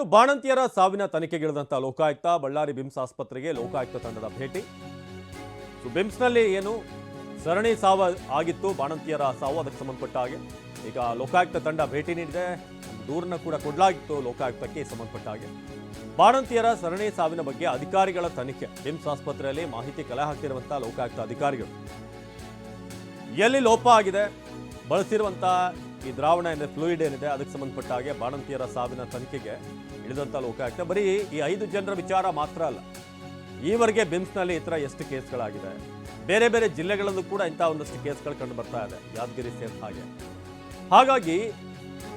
ಇನ್ನು ಬಾಣಂತಿಯರ ಸಾವಿನ ತನಿಖೆಗಿಳಿದಂಥ ಲೋಕಾಯುಕ್ತ ಬಳ್ಳಾರಿ ಬಿಮ್ಸ್ ಆಸ್ಪತ್ರೆಗೆ ಲೋಕಾಯುಕ್ತ ತಂಡದ ಭೇಟಿ. ಬಿಮ್ಸ್ನಲ್ಲಿ ಏನು ಸರಣಿ ಸಾವು ಆಗಿತ್ತು, ಬಾಣಂತಿಯರ ಸಾವು, ಅದಕ್ಕೆ ಸಂಬಂಧಪಟ್ಟ ಹಾಗೆ. ಈಗ ಲೋಕಾಯುಕ್ತ ತಂಡ ಭೇಟಿ ನೀಡಿದೆ. ದೂರನ ದೂರನ್ನ ಕೂಡ ಕೊಡಲಾಗಿತ್ತು ಲೋಕಾಯುಕ್ತಕ್ಕೆ ಸಂಬಂಧಪಟ್ಟ ಹಾಗೆ. ಬಾಣಂತಿಯರ ಸರಣಿ ಸಾವಿನ ಬಗ್ಗೆ ಅಧಿಕಾರಿಗಳ ತನಿಖೆ. ಬಿಮ್ಸ್ ಆಸ್ಪತ್ರೆಯಲ್ಲಿ ಮಾಹಿತಿ ಕಲೆ ಹಾಕ್ತಿರುವಂತಹ ಲೋಕಾಯುಕ್ತ ಅಧಿಕಾರಿಗಳು. ಎಲ್ಲಿ ಲೋಪ ಆಗಿದೆ ಬಳಸಿರುವಂಥ ಈ ದ್ರಾವಣ ಏನಿದೆ ಫ್ಲೂಯಿಡ್ ಏನಿದೆ, ಅದಕ್ಕೆ ಸಂಬಂಧಪಟ್ಟ ಹಾಗೆ ಬಾಣಂತಿಯರ ಸಾವಿನ ತನಿಖೆಗೆ ಇಳಿದಂಥ ಲೋಕಾಯುಕ್ತ. ಬರೀ ಈ ಐದು ಜನರ ವಿಚಾರ ಮಾತ್ರ ಅಲ್ಲ, ಈವರೆಗೆ ಬಿಮ್ಸ್ನಲ್ಲಿ ಈ ಥರ ಎಷ್ಟು ಕೇಸ್ಗಳಾಗಿದೆ, ಬೇರೆ ಬೇರೆ ಜಿಲ್ಲೆಗಳಲ್ಲೂ ಕೂಡ ಇಂಥ ಒಂದಷ್ಟು ಕೇಸ್ಗಳು ಕಂಡು ಬರ್ತಾ ಇದೆ, ಯಾದಗಿರಿ ಸೇಮ್ ಹಾಗೆ. ಹಾಗಾಗಿ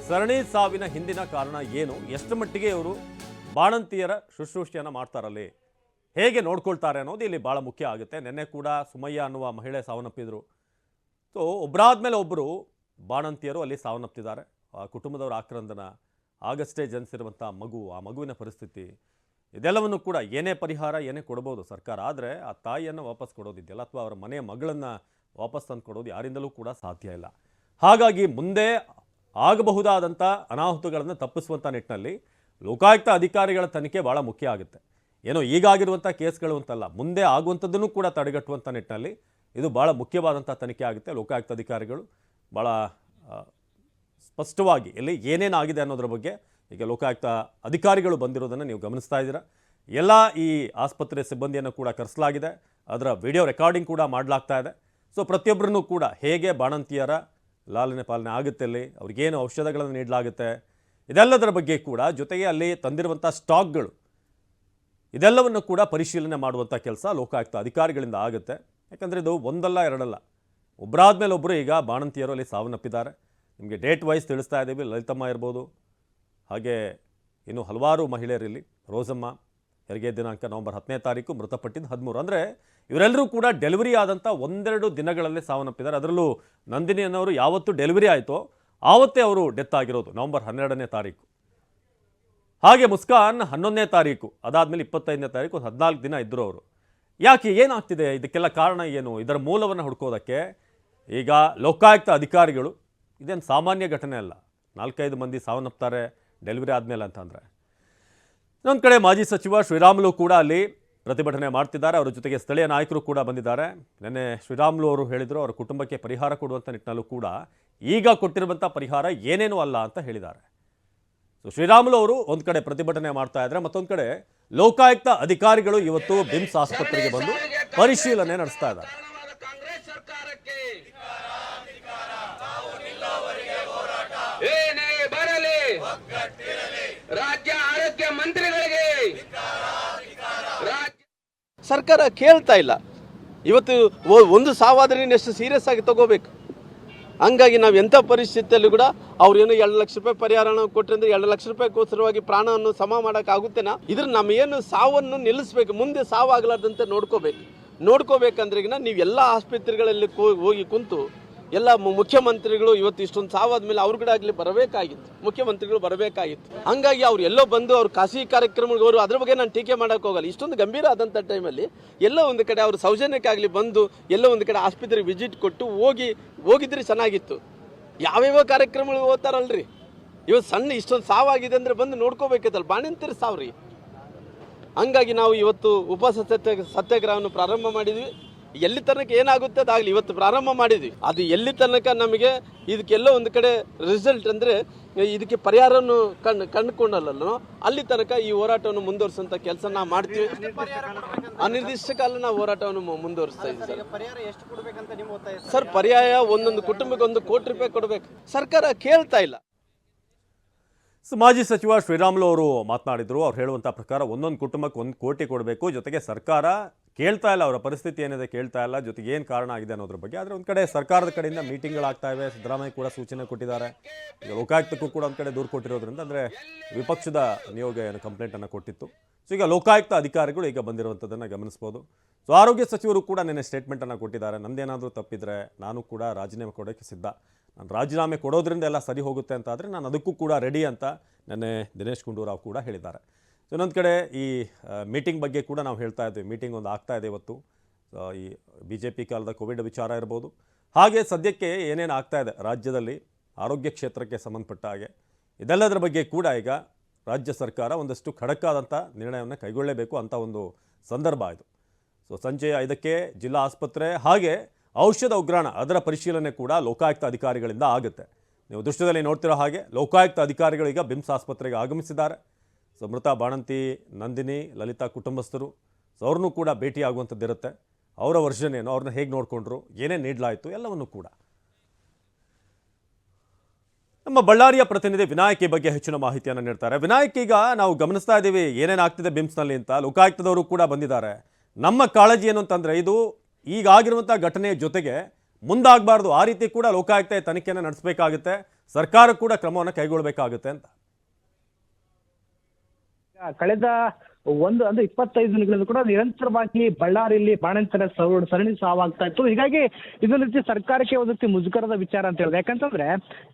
ಸರಣಿ ಸಾವಿನ ಹಿಂದಿನ ಕಾರಣ ಏನು, ಎಷ್ಟು ಮಟ್ಟಿಗೆ ಇವರು ಬಾಣಂತಿಯರ ಶುಶ್ರೂಷೆಯನ್ನು ಮಾಡ್ತಾರಲ್ಲಿ, ಹೇಗೆ ನೋಡ್ಕೊಳ್ತಾರೆ ಅನ್ನೋದು ಇಲ್ಲಿ ಭಾಳ ಮುಖ್ಯ ಆಗುತ್ತೆ. ನಿನ್ನೆ ಕೂಡ ಸುಮಯ್ಯ ಅನ್ನುವ ಮಹಿಳೆ ಸಾವನ್ನಪ್ಪಿದ್ರು. ಸೊ ಒಬ್ಬರಾದ್ಮೇಲೆ ಒಬ್ಬರು ಬಾಣಂತಿಯರು ಅಲ್ಲಿ ಸಾವನ್ನಪ್ಪಿದ್ದಾರೆ ಆ ಕುಟುಂಬದವರ ಆಕ್ರಂದನ ಆಗಷ್ಟೇ ಜನಿಸಿರುವಂಥ ಮಗು, ಆ ಮಗುವಿನ ಪರಿಸ್ಥಿತಿ ಇದೆಲ್ಲವನ್ನು ಕೂಡ ಏನೇ ಪರಿಹಾರ, ಏನೇ ಕೊಡ್ಬೋದು ಸರ್ಕಾರ. ಆದರೆ ಆ ತಾಯಿಯನ್ನು ವಾಪಸ್ ಕೊಡೋದಿದೆಯಲ್ಲ ಅಥವಾ ಅವರ ಮನೆಯ ಮಗಳನ್ನು ವಾಪಸ್ ತಂದು ಕೊಡೋದು ಯಾರಿಂದಲೂ ಕೂಡ ಸಾಧ್ಯ ಇಲ್ಲ. ಹಾಗಾಗಿ ಮುಂದೆ ಆಗಬಹುದಾದಂಥ ಅನಾಹುತಗಳನ್ನು ತಪ್ಪಿಸುವಂಥ ನಿಟ್ಟಿನಲ್ಲಿ ಲೋಕಾಯುಕ್ತ ಅಧಿಕಾರಿಗಳ ತನಿಖೆ ಭಾಳ ಮುಖ್ಯ ಆಗುತ್ತೆ. ಏನೋ ಈಗಾಗಿರುವಂಥ ಕೇಸ್ಗಳು ಅಂತಲ್ಲ, ಮುಂದೆ ಆಗುವಂಥದ್ದನ್ನು ಕೂಡ ತಡೆಗಟ್ಟುವಂಥ ನಿಟ್ಟಿನಲ್ಲಿ ಇದು ಭಾಳ ಮುಖ್ಯವಾದಂಥ ತನಿಖೆ ಆಗುತ್ತೆ ಲೋಕಾಯುಕ್ತ ಅಧಿಕಾರಿಗಳು. ಭಾಳ ಸ್ಪಷ್ಟವಾಗಿ ಇಲ್ಲಿ ಏನೇನಾಗಿದೆ ಅನ್ನೋದ್ರ ಬಗ್ಗೆ ಈಗ ಲೋಕಾಯುಕ್ತ ಅಧಿಕಾರಿಗಳು ಬಂದಿರೋದನ್ನು ನೀವು ಗಮನಿಸ್ತಾ ಇದ್ದೀರಾ. ಎಲ್ಲ ಈ ಆಸ್ಪತ್ರೆ ಸಿಬ್ಬಂದಿಯನ್ನು ಕೂಡ ಕರೆಸಲಾಗಿದೆ. ಅದರ ವಿಡಿಯೋ ರೆಕಾರ್ಡಿಂಗ್ ಕೂಡ ಮಾಡಲಾಗ್ತಾ ಇದೆ. ಸೊ ಪ್ರತಿಯೊಬ್ಬರನ್ನು ಕೂಡ ಹೇಗೆ ಬಾಣಂತಿಯರ ಲಾಲನೆ ಪಾಲನೆ ಆಗುತ್ತೆ ಅಲ್ಲಿ, ಅವ್ರಿಗೇನು ಔಷಧಗಳನ್ನು ನೀಡಲಾಗುತ್ತೆ, ಇದೆಲ್ಲದರ ಬಗ್ಗೆ ಕೂಡ ಜೊತೆಗೆ ಅಲ್ಲಿ ತಂದಿರುವಂಥ ಸ್ಟಾಕ್ಗಳು, ಇದೆಲ್ಲವನ್ನು ಕೂಡ ಪರಿಶೀಲನೆ ಮಾಡುವಂಥ ಕೆಲಸ ಲೋಕಾಯುಕ್ತ ಅಧಿಕಾರಿಗಳಿಂದ ಆಗುತ್ತೆ. ಯಾಕಂದರೆ ಇದು ಒಂದಲ್ಲ, ಎರಡಲ್ಲ. ಒಬ್ಬರಾದ ಮೇಲೆ ಒಬ್ಬರು ಈಗ ಬಾಣಂತಿಯರು ಅಲ್ಲಿ ಸಾವನ್ನಪ್ಪಿದ್ದಾರೆ. ನಿಮಗೆ ಡೇಟ್ ವೈಸ್ ತಿಳಿಸ್ತಾ ಇದ್ದೀವಿ, ಲಲಿತಮ್ಮ ಇರ್ಬೋದು, ಹಾಗೆ ಇನ್ನು ಹಲವಾರು ಮಹಿಳೆಯರಿಲ್ಲಿ ರೋಸಮ್ಮ, ಹೆರಿಗೆ ದಿನಾಂಕ ನವಂಬರ್ ಹತ್ತನೇ ತಾರೀಕು, ಮೃತಪಟ್ಟಿದ್ದು ಹದಿಮೂರು. ಅಂದರೆ ಇವರೆಲ್ಲರೂ ಕೂಡ ಡೆಲಿವರಿ ಆದಂಥ ಒಂದೆರಡು ದಿನಗಳಲ್ಲಿ ಸಾವನ್ನಪ್ಪಿದ್ದಾರೆ. ಅದರಲ್ಲೂ ನಂದಿನಿ ಅನ್ನೋರು ಯಾವತ್ತು ಡೆಲಿವರಿ ಆಯಿತೋ, ಆವತ್ತೇ ಅವರು ಡೆತ್ ಆಗಿರೋದು, ನವಂಬರ್ ಹನ್ನೆರಡನೇ ತಾರೀಕು. ಹಾಗೆ ಮುಸ್ಕಾನ್ ಹನ್ನೊಂದನೇ ತಾರೀಕು, ಅದಾದಮೇಲೆ ಇಪ್ಪತ್ತೈದನೇ ತಾರೀಕು, ಹದಿನಾಲ್ಕು ದಿನ ಇದ್ದರು ಅವರು. ಯಾಕೆ ಏನಾಗ್ತಿದೆ? ಇದಕ್ಕೆಲ್ಲ ಕಾರಣ ಏನು? ಇದರ ಮೂಲವನ್ನು ಹುಡ್ಕೋದಕ್ಕೆ ಈಗ ಲೋಕಾಯುಕ್ತ ಅಧಿಕಾರಿಗಳು, ಇದೇನು ಸಾಮಾನ್ಯ ಘಟನೆ ಅಲ್ಲ, ನಾಲ್ಕೈದು ಮಂದಿ ಸಾವನ್ನಪ್ತಾರೆ, ಡೆಲಿವರಿ ಆದಮೇಲೆ ಅಂತಂದರೆ. ಇನ್ನೊಂದು ಕಡೆ ಮಾಜಿ ಸಚಿವ ಶ್ರೀರಾಮುಲು ಕೂಡ ಅಲ್ಲಿ ಪ್ರತಿಭಟನೆ ಮಾಡ್ತಿದ್ದಾರೆ, ಅವರ ಜೊತೆಗೆ ಸ್ಥಳೀಯ ನಾಯಕರು ಕೂಡ ಬಂದಿದ್ದಾರೆ. ನಿನ್ನೆ ಶ್ರೀರಾಮುಲು ಅವರು ಹೇಳಿದರು, ಅವರ ಕುಟುಂಬಕ್ಕೆ ಪರಿಹಾರ ಕೊಡುವಂಥ ನಿಟ್ಟಿನಲ್ಲೂ ಕೂಡ ಈಗ ಕೊಟ್ಟಿರುವಂಥ ಪರಿಹಾರ ಏನೇನೂ ಅಲ್ಲ ಅಂತ ಹೇಳಿದ್ದಾರೆ. ಸೊ ಶ್ರೀರಾಮುಲು ಅವರು ಒಂದು ಕಡೆ ಪ್ರತಿಭಟನೆ ಮಾಡ್ತಾ ಇದ್ದಾರೆ, ಮತ್ತೊಂದು ಕಡೆ ಲೋಕಾಯುಕ್ತ ಅಧಿಕಾರಿಗಳು ಇವತ್ತು ಬಿಮ್ಸ್ ಆಸ್ಪತ್ರೆಗೆ ಬಂದು ಪರಿಶೀಲನೆ ನಡೆಸ್ತಾ ಇದ್ದಾರೆ ಕಾಂಗ್ರೆಸ್ ಸರ್ಕಾರಕ್ಕೆ ಏನೇ ಬರಲಿ ರಾಜ್ಯ ಆರೋಗ್ಯ ಮಂತ್ರಿಗಳಿಗೆ. ಸರ್ಕಾರ ಕೇಳ್ತಾ ಇಲ್ಲ. ಇವತ್ತು ಒಂದು ಸಾವಾದ್ರೆ ಎಷ್ಟು ಸೀರಿಯಸ್ ಆಗಿ ತಗೋಬೇಕು. ಹಂಗಾಗಿ ನಾವು ಎಂಥ ಪರಿಸ್ಥಿತಿಯಲ್ಲೂ ಕೂಡ ಅವ್ರೇನು ಎರಡು ಲಕ್ಷ ರೂಪಾಯಿ ಪರಿಹಾರ ಕೊಟ್ಟರೆ ಅಂದರೆ ಎರಡು ಲಕ್ಷ ರೂಪಾಯಿಗೋಸ್ಕರವಾಗಿ ಪ್ರಾಣವನ್ನು ಸಮ ಮಾಡೋಕ್ಕಾಗುತ್ತೇನಾ ಇದ್ರ ನಮ್ಮ ಏನು ಸಾವನ್ನು ನಿಲ್ಲಿಸ್ಬೇಕು, ಮುಂದೆ ಸಾವಾಗಲಾರ್ದಂತೆ ನೋಡ್ಕೋಬೇಕು. ನೋಡ್ಕೋಬೇಕಂದ್ರೆ ನೀವು ಎಲ್ಲ ಆಸ್ಪತ್ರೆಗಳಲ್ಲಿ ಹೋಗಿ ಕುಂತು ಎಲ್ಲ ಮುಖ್ಯಮಂತ್ರಿಗಳು ಇವತ್ತು ಇಷ್ಟೊಂದು ಸಾವಾದ್ಮೇಲೆ ಅವ್ರ ಕೂಡ ಆಗಲಿ ಬರಬೇಕಾಗಿತ್ತು. ಮುಖ್ಯಮಂತ್ರಿಗಳು ಬರಬೇಕಾಗಿತ್ತು. ಹಂಗಾಗಿ ಅವ್ರು ಎಲ್ಲೋ ಬಂದು ಅವ್ರು ಖಾಸಗಿ ಕಾರ್ಯಕ್ರಮಗಳು ಅವರು ಅದ್ರ ಬಗ್ಗೆ ನಾನು ಟೀಕೆ ಮಾಡೋಕೆ ಹೋಗಲ್ಲ. ಇಷ್ಟೊಂದು ಗಂಭೀರ ಆದಂಥ ಟೈಮಲ್ಲಿ ಎಲ್ಲೋ ಒಂದು ಕಡೆ ಅವರು ಸೌಜನ್ಯಕ್ಕಾಗಲಿ ಬಂದು ಎಲ್ಲೋ ಒಂದು ಕಡೆ ಆಸ್ಪತ್ರೆಗೆ ವಿಸಿಟ್ ಕೊಟ್ಟು ಹೋಗಿ, ಹೋಗಿದ್ರೆ ಚೆನ್ನಾಗಿತ್ತು. ಯಾವ್ಯಾವ ಕಾರ್ಯಕ್ರಮಗಳು ಓದ್ತಾರಲ್ರಿ ಇವತ್ತು ಸಣ್ಣ ಇಷ್ಟೊಂದು ಸಾವಾಗಿದೆ ಅಂದರೆ ಬಂದು ನೋಡ್ಕೋಬೇಕಿತ್ತಲ್ಲ, ಬಾಣಂತಿರ ಸಾವ್ರಿ. ಹಂಗಾಗಿ ನಾವು ಇವತ್ತು ಉಪ ಸತ್ಯ ಸತ್ಯಾಗ್ರಹವನ್ನು ಪ್ರಾರಂಭ ಮಾಡಿದ್ವಿ. ಎಲ್ಲಿ ತನಕ ಏನಾಗುತ್ತೆ ಅದಾಗಲಿ ಇವತ್ತು ಪ್ರಾರಂಭ ಮಾಡಿದ್ವಿ. ಅದು ಎಲ್ಲಿ ತನಕ ನಮಗೆ ಇದಕ್ಕೆಲ್ಲೋ ಒಂದು ಕಡೆ ರಿಸಲ್ಟ್ ಅಂದರೆ ಇದಕ್ಕೆ ಪರಿಹಾರವನ್ನು ಕಂಡು ಕಂಡುಕೊಂಡಲ್ಲೋ ಅಲ್ಲಿ ತನಕ ಈ ಹೋರಾಟವನ್ನು ಮುಂದುವರಿಸುವಂಥ ಕೆಲಸ ನಾವು ಮಾಡ್ತೀವಿ. ಅನಿರ್ದಿಷ್ಟ ಕಾಲ ನಾವು ಹೋರಾಟವನ್ನು ಮುಂದುವರಿಸ್ತಾ ಇದ್ದೀವಿ ಸರ್. ಪರ್ಯಾಯ ಒಂದೊಂದು ಕುಟುಂಬಕ್ಕೆ ಒಂದು ಕೋಟಿ ರೂಪಾಯಿ ಕೊಡಬೇಕು. ಸರ್ಕಾರ ಕೇಳ್ತಾ ಇಲ್ಲ. ಮಾಜಿ ಸಚಿವ ಶ್ರೀರಾಮುಲು ಅವರು ಮಾತನಾಡಿದರು. ಅವ್ರು ಹೇಳುವಂಥ ಪ್ರಕಾರ ಒಂದೊಂದು ಕುಟುಂಬಕ್ಕೆ ಒಂದು ಕೋಟಿ ಕೊಡಬೇಕು. ಜೊತೆಗೆ ಸರ್ಕಾರ ಕೇಳ್ತಾ ಇಲ್ಲ, ಅವರ ಪರಿಸ್ಥಿತಿ ಏನಿದೆ ಕೇಳ್ತಾ ಇಲ್ಲ, ಜೊತೆಗೆ ಏನು ಕಾರಣ ಆಗಿದೆ ಅನ್ನೋದ್ರ ಬಗ್ಗೆ. ಆದರೆ ಒಂದು ಕಡೆ ಸರ್ಕಾರದ ಕಡೆಯಿಂದ ಮೀಟಿಂಗ್ಗಳಾಗ್ತಾ ಇವೆ ಸಿದ್ದರಾಮಯ್ಯ ಕೂಡ ಸೂಚನೆ ಕೊಟ್ಟಿದ್ದಾರೆ. ಲೋಕಾಯುಕ್ತಕ್ಕೂ ಕೂಡ ಒಂದು ಕಡೆ ದೂರು ಕೊಟ್ಟಿರೋದ್ರಿಂದ ಅಂದರೆ ವಿಪಕ್ಷದ ನಿಯೋಗ ಏನು ಕಂಪ್ಲೇಂಟನ್ನು ಕೊಟ್ಟಿತ್ತು. ಸೊ ಈಗ ಲೋಕಾಯುಕ್ತ ಅಧಿಕಾರಿಗಳು ಈಗ ಬಂದಿರುವಂಥದ್ದನ್ನು ಗಮನಿಸ್ಬೋದು. ಸೊ ಆರೋಗ್ಯ ಸಚಿವರು ಕೂಡ ನಿನ್ನೆ ಸ್ಟೇಟ್ಮೆಂಟನ್ನು ಕೊಟ್ಟಿದ್ದಾರೆ. ನಂದೇನಾದರೂ ತಪ್ಪಿದರೆ ನಾನು ಕೂಡ ರಾಜೀನಾಮೆ ಕೊಡೋಕ್ಕೆ ಸಿದ್ಧ. ನಾನು ರಾಜೀನಾಮೆ ಕೊಡೋದ್ರಿಂದ ಎಲ್ಲ ಸರಿ ಹೋಗುತ್ತೆ ಅಂತ ಆದರೆ ನಾನು ಅದಕ್ಕೂ ಕೂಡ ರೆಡಿ ಅಂತ ನೆನ್ನೆ ದಿನೇಶ್ ಗುಂಡೂರಾವ್ ಕೂಡ ಹೇಳಿದ್ದಾರೆ. ಸೊ ಇನ್ನೊಂದು ಕಡೆ ಈ ಮೀಟಿಂಗ್ ಬಗ್ಗೆ ಕೂಡ ನಾವು ಹೇಳ್ತಾ ಇದ್ದೀವಿ ಮೀಟಿಂಗ್ ಒಂದು ಆಗ್ತಾ ಇದೆ ಇವತ್ತು. ಈ ಬಿ ಜೆ ಪಿ ಕಾಲದ ಕೋವಿಡ್ ವಿಚಾರ ಇರ್ಬೋದು. ಹಾಗೆ ಸದ್ಯಕ್ಕೆ ಏನೇನು ಆಗ್ತಾ ಇದೆ ರಾಜ್ಯದಲ್ಲಿ ಆರೋಗ್ಯ ಕ್ಷೇತ್ರಕ್ಕೆ ಸಂಬಂಧಪಟ್ಟ ಹಾಗೆ. ಇದೆಲ್ಲದರ ಬಗ್ಗೆ ಕೂಡ ಈಗ ರಾಜ್ಯ ಸರ್ಕಾರ ಒಂದಷ್ಟು ಖಡಕ್ಕಾದಂಥ ನಿರ್ಣಯವನ್ನು ಕೈಗೊಳ್ಳಲೇಬೇಕು ಅಂತ ಒಂದು ಸಂದರ್ಭ ಇದು ಸೊ ಸಂಜೆ ಐದಕ್ಕೆ ಜಿಲ್ಲಾ ಆಸ್ಪತ್ರೆ ಹಾಗೆ ಔಷಧ ಉಗ್ರಾಣ ಅದರ ಪರಿಶೀಲನೆ ಕೂಡ ಲೋಕಾಯುಕ್ತ ಅಧಿಕಾರಿಗಳಿಂದ ಆಗುತ್ತೆ. ನೀವು ದೃಶ್ಯದಲ್ಲಿ ನೋಡ್ತಿರೋ ಹಾಗೆ ಲೋಕಾಯುಕ್ತ ಈಗ ಬಿಮ್ಸ್ ಆಸ್ಪತ್ರೆಗೆ ಆಗಮಿಸಿದ್ದಾರೆ. ಸೊ ಮೃತ ಬಾಣಂತಿ, ನಂದಿನಿ, ಲಲಿತಾ ಕುಟುಂಬಸ್ಥರು ಸೊ ಅವ್ರನ್ನೂ ಕೂಡ ಭೇಟಿಯಾಗುವಂಥದ್ದಿರುತ್ತೆ. ಅವರ ವರ್ಷನ್ ಏನು ಅವ್ರನ್ನ ಹೇಗೆ ನೋಡಿಕೊಂಡ್ರು ಏನೇ ನೀಡಲಾಯಿತು, ಎಲ್ಲವನ್ನು ಕೂಡ. ನಮ್ಮ ಬಳ್ಳಾರಿಯ ಪ್ರತಿನಿಧಿ ವಿನಾಯಕಿ ಬಗ್ಗೆ ಹೆಚ್ಚಿನ ಮಾಹಿತಿಯನ್ನು ನೀಡ್ತಾರೆ. ವಿನಾಯಕ್, ಈಗ ನಾವು ಗಮನಿಸ್ತಾ ಇದ್ದೀವಿ ಏನೇನಾಗ್ತಿದೆ ಬಿಮ್ಸ್ನಲ್ಲಿ ಅಂತ. ಲೋಕಾಯುಕ್ತದವರು ಕೂಡ ಬಂದಿದ್ದಾರೆ. ನಮ್ಮ ಕಾಳಜಿ ಏನು ಅಂತಂದರೆ, ಇದು ಈಗಾಗಿರುವಂಥ ಘಟನೆಯ ಜೊತೆಗೆ ಮುಂದಾಗಬಾರ್ದು. ಆ ರೀತಿ ಕೂಡ ಲೋಕಾಯುಕ್ತ ತನಿಖೆಯನ್ನು ನಡೆಸಬೇಕಾಗುತ್ತೆ. ಸರ್ಕಾರ ಕೂಡ ಕ್ರಮವನ್ನು ಕೈಗೊಳ್ಳಬೇಕಾಗುತ್ತೆ ಅಂತ. ಕಳೆದ ಒಂದು ಅಂದ್ರೆ ಇಪ್ಪತ್ತೈದು ದಿನಗಳಿಂದ ಕೂಡ ನಿರಂತರವಾಗಿ ಬಳ್ಳಾರಿಯಲ್ಲಿ ಬಾಣಂತರ ಸರಣಿ ಸಾವಾಗ್ತಾ ಇತ್ತು. ಹೀಗಾಗಿ ಇದೊಂದು ರೀತಿ ಸರ್ಕಾರಕ್ಕೆ ಒಂದು ರೀತಿ ಮುಜುಗರದ ವಿಚಾರ ಅಂತ ಹೇಳಿದೆ. ಯಾಕಂತಂದ್ರೆ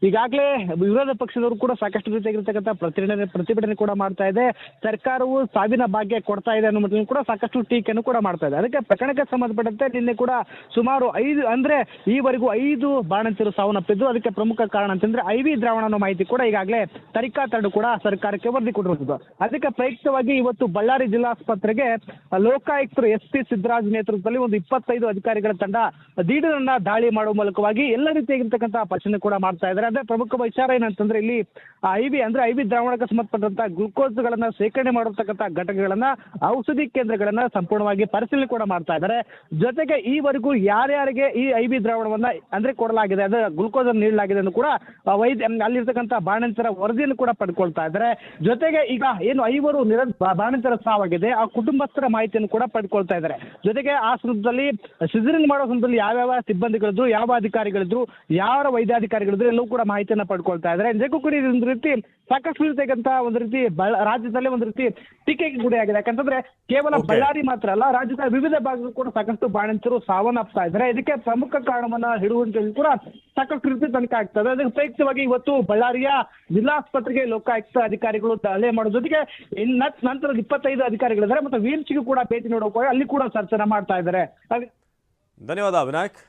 ಈಗಾಗಲೇ ವಿರೋಧ ಪಕ್ಷದವರು ಕೂಡ ಸಾಕಷ್ಟು ರೀತಿಯಾಗಿರ್ತಕ್ಕಂಥ ಪ್ರತಿಭಟನೆ ಪ್ರತಿಭಟನೆ ಕೂಡ ಮಾಡ್ತಾ ಇದೆ. ಸರ್ಕಾರವು ಸಾವಿನ ಭಾಗ್ಯ ಕೊಡ್ತಾ ಇದೆ ಅನ್ನೋ ಮಟ್ಟಿಗೆ ಕೂಡ ಸಾಕಷ್ಟು ಟೀಕೆಯನ್ನು ಕೂಡ ಮಾಡ್ತಾ ಇದೆ. ಅದಕ್ಕೆ ಪ್ರಕರಣಕ್ಕೆ ಸಂಬಂಧಪಟ್ಟಂತೆ ನಿನ್ನೆ ಕೂಡ ಸುಮಾರು ಐದು ಅಂದ್ರೆ ಈವರೆಗೂ ಐದು ಬಾಣಂತಿರು ಸಾವನ್ನಪ್ಪಿದ್ದು ಅದಕ್ಕೆ ಪ್ರಮುಖ ಕಾರಣ ಅಂತಂದ್ರೆ ಐ ವಿ ದ್ರಾವಣ ಅನ್ನೋ ಮಾಹಿತಿ ಕೂಡ ಈಗಾಗಲೇ ತನಿಖಾ ತಂಡ ಕೂಡ ಸರ್ಕಾರಕ್ಕೆ ವರದಿ ಕೊಟ್ಟಿರುತ್ತದೆ ಅದಕ್ಕೆ ಪ್ರಯುಕ್ತವಾಗಿ ಇವತ್ತು ಬಳ್ಳಾರಿ ಜಿಲ್ಲಾಸ್ಪತ್ರೆಗೆ ಲೋಕಾಯುಕ್ತರು ಎಸ್ ಪಿ ಸಿದ್ದರಾಜ್ ನೇತೃತ್ವದಲ್ಲಿ ಒಂದು ಇಪ್ಪತ್ತೈದು ಅಧಿಕಾರಿಗಳ ತಂಡ ದಿಢೀರನ್ನ ದಾಳಿ ಮಾಡುವ ಮೂಲಕವಾಗಿ ಎಲ್ಲ ರೀತಿಯಾಗಿರ್ತಕ್ಕಂತಹ ಪರಿಶೀಲನೆ ಕೂಡ ಮಾಡ್ತಾ ಇದ್ದಾರೆ. ಅದೇ ಪ್ರಮುಖ ವಿಚಾರ ಏನಂತಂದ್ರೆ ಇಲ್ಲಿ ಐ ವಿ ಅಂದ್ರೆ ಐ ವಿ ದ್ರಾವಣಕ್ಕೆ ಸಂಬಂಧಪಟ್ಟಂತಹ ಗ್ಲುಕೋಸ್ಗಳನ್ನ ಶೇಖರಣೆ ಮಾಡಿರ್ತಕ್ಕಂತಹ ಘಟಕಗಳನ್ನ ಔಷಧಿ ಕೇಂದ್ರಗಳನ್ನ ಸಂಪೂರ್ಣವಾಗಿ ಪರಿಶೀಲನೆ ಕೂಡ ಮಾಡ್ತಾ ಇದ್ದಾರೆ. ಜೊತೆಗೆ ಈವರೆಗೂ ಯಾರ್ಯಾರಿಗೆ ಈ ಐ ದ್ರಾವಣವನ್ನ ಅಂದ್ರೆ ಕೊಡಲಾಗಿದೆ, ಅಂದ್ರೆ ಗ್ಲುಕೋಸ್ ಅನ್ನು ನೀಡಲಾಗಿದೆ ಅಂತ ಕೂಡ ವೈದ್ಯ ಅಲ್ಲಿರ್ತಕ್ಕಂತಹ ಬಾಣಂತರ ವರದಿಯನ್ನು ಕೂಡ ಪಡ್ಕೊಳ್ತಾ ಇದ್ದಾರೆ. ಜೊತೆಗೆ ಈಗ ಏನು ಐವರು ನಿರ ಬಾ- ಬಾಣಂತರ ಸಾವಾಗಿದೆ. ಆ ಕುಟುಂಬಸ್ಥರ ಮಾಹಿತಿಯನ್ನು ಕೂಡ ಪಡ್ಕೊಳ್ತಾ ಇದ್ದಾರೆ. ಜೊತೆಗೆ ಆ ಸಂದರ್ಭದಲ್ಲಿ ಸಿಜರಿಂಗ್ ಮಾಡೋ ಸಂದರ್ಭದಲ್ಲಿ ಯಾವ್ಯಾವ ಸಿಬ್ಬಂದಿಗಳಿದ್ರು, ಯಾವ ಅಧಿಕಾರಿಗಳಿದ್ರು, ಯಾರ ವೈದ್ಯಾಧಿಕಾರಿಗಳಿದ್ರು ಎಲ್ಲವೂ ಕೂಡ ಮಾಹಿತಿಯನ್ನ ಪಡ್ಕೊಳ್ತಾ ಇದ್ದಾರೆ. ನಿಜಕ್ಕೂ ಕೂಡ ಇದೊಂದು ರೀತಿ ಸಾಕಷ್ಟು ರೀತಿಯಾಗಂತ ಒಂದು ರೀತಿ ಬಳ್ಳ ರಾಜ್ಯದಲ್ಲೇ ಒಂದು ರೀತಿ ಟೀಕೆಗೆ ಗುರಿಯಾಗಿದೆ ಯಾಕಂತಂದ್ರೆ ಕೇವಲ Okay. ಬಳ್ಳಾರಿ ಮಾತ್ರ ಅಲ್ಲ ರಾಜ್ಯದ ವಿವಿಧ ಭಾಗಗಳು ಕೂಡ ಸಾಕಷ್ಟು ಬಾಣಂತರು ಸಾವನ್ನಪ್ತಾ ಇದ್ದಾರೆ. ಇದಕ್ಕೆ ಪ್ರಮುಖ ಕಾರಣವನ್ನ ಹಿಡುವಂತೆ ಕೂಡ ಸಾಕಷ್ಟು ರೀತಿ ತನಿಖೆ ಆಗ್ತದೆ. ಅದಕ್ಕೆ ಉಪಯುಕ್ತವಾಗಿ ಇವತ್ತು ಬಳ್ಳಾರಿಯ ಜಿಲ್ಲಾಸ್ಪತ್ರೆಗೆ ಲೋಕಾಯುಕ್ತ ಅಧಿಕಾರಿಗಳು ದಾಳಿ ಮಾಡೋ ಜೊತೆಗೆ ಇನ್ನ ನಂತರದ ಇಪ್ಪತ್ತೈದು ಅಧಿಕಾರಿಗಳಿದ್ದಾರೆ ಮತ್ತೆ ವೀರ್ಚಿಗೂ ಕೂಡ ಭೇಟಿ ನೀಡೋಕೆ ಅಲ್ಲಿ ಕೂಡ ಸರ್ಚನೆ ಮಾಡ್ತಾ ಇದ್ದಾರೆ. ಹಾಗೆ ಧನ್ಯವಾದ ವಿನಾಯಕ್